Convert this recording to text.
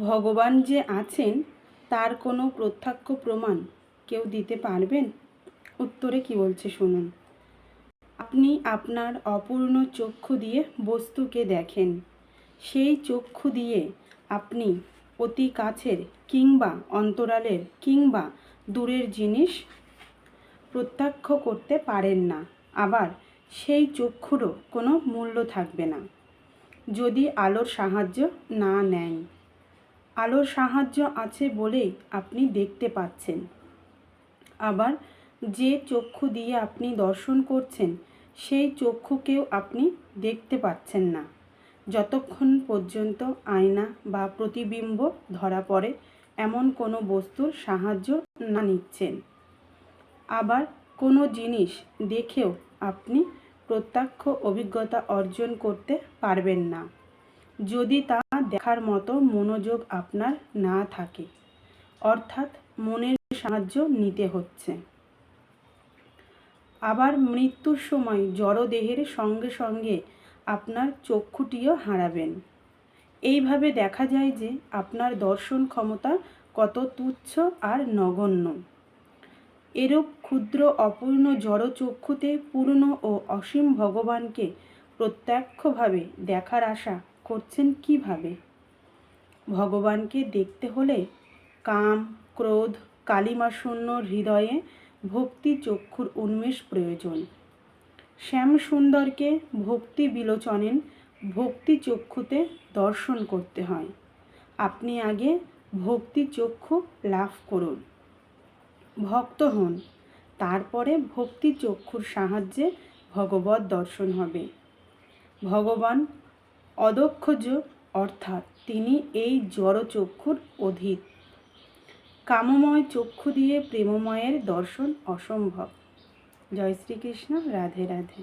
ভগবান যে আছেন, তার কোনো প্রত্যক্ষ প্রমাণ কেউ দিতে পারবেন? উত্তরে কি বলছে শুনুন। আপনি আপনার অপূর্ণ চক্ষু দিয়ে বস্তুকে দেখেন। সেই চক্ষু দিয়ে আপনি অতি কাছের কিংবা অন্তরালের কিংবা দূরের জিনিস প্রত্যক্ষ করতে পারেন না। আবার সেই চক্ষুরও কোনো মূল্য থাকবে না। যদি আলোর সাহায্য না নেন আলোর সাহায্য আছে বলেই আপনি দেখতে পাচ্ছেন। আবার যে চক্ষু দিয়ে আপনি দর্শন করছেন, সেই চক্ষুকেও আপনি দেখতে পাচ্ছেন না। যতক্ষণ পর্যন্ত আয়না বা প্রতিবিম্ব ধরা পড়ে, এমন কোনো বস্তুর সাহায্য না নিচ্ছেন। আবার কোনো জিনিস দেখেও আপনি প্রত্যক্ষ অভিজ্ঞতা অর্জন করতে পারবেন না। যদি তা দেখার মতো মনোযোগ আপনার না থাকে। অর্থাৎ মনের সাহায্য নিতে হচ্ছে। আবার মৃত্যুর সময় জড়দেহের সঙ্গে সঙ্গে আপনার চক্ষুটিও হারাবেন। এইভাবে দেখা যায় যে আপনার দর্শন ক্ষমতা কত তুচ্ছ আর নগণ্য। এরূপ ক্ষুদ্র অপূর্ণ জড় চক্ষুতে পূর্ণ ও অসীম ভগবানকে প্রত্যক্ষভাবে দেখার আশা করছেন কীভাবে? ভগবানকে দেখতে হলে কাম, ক্রোধ কালিমাশূন্য হৃদয়ে ভক্তি চক্ষুর উন্মেষ প্রয়োজন। শ্যাম সুন্দরকে ভক্তি বিলোচনেন ভক্তি চক্ষুতে দর্শন করতে হয়। আপনি আগে ভক্তি চক্ষু লাভ করুন। ভক্ত হন, তারপরে ভক্তি চক্ষুর সাহায্যে ভগবত দর্শন হবে। ভগবান অদক্ষজ, অর্থাৎ তিনি এই জড় চক্ষুর অধীর কামময় চক্ষু দিয়ে প্রেমময়ের দর্শন অসম্ভব। জয় শ্রীকৃষ্ণ, রাধে রাধে।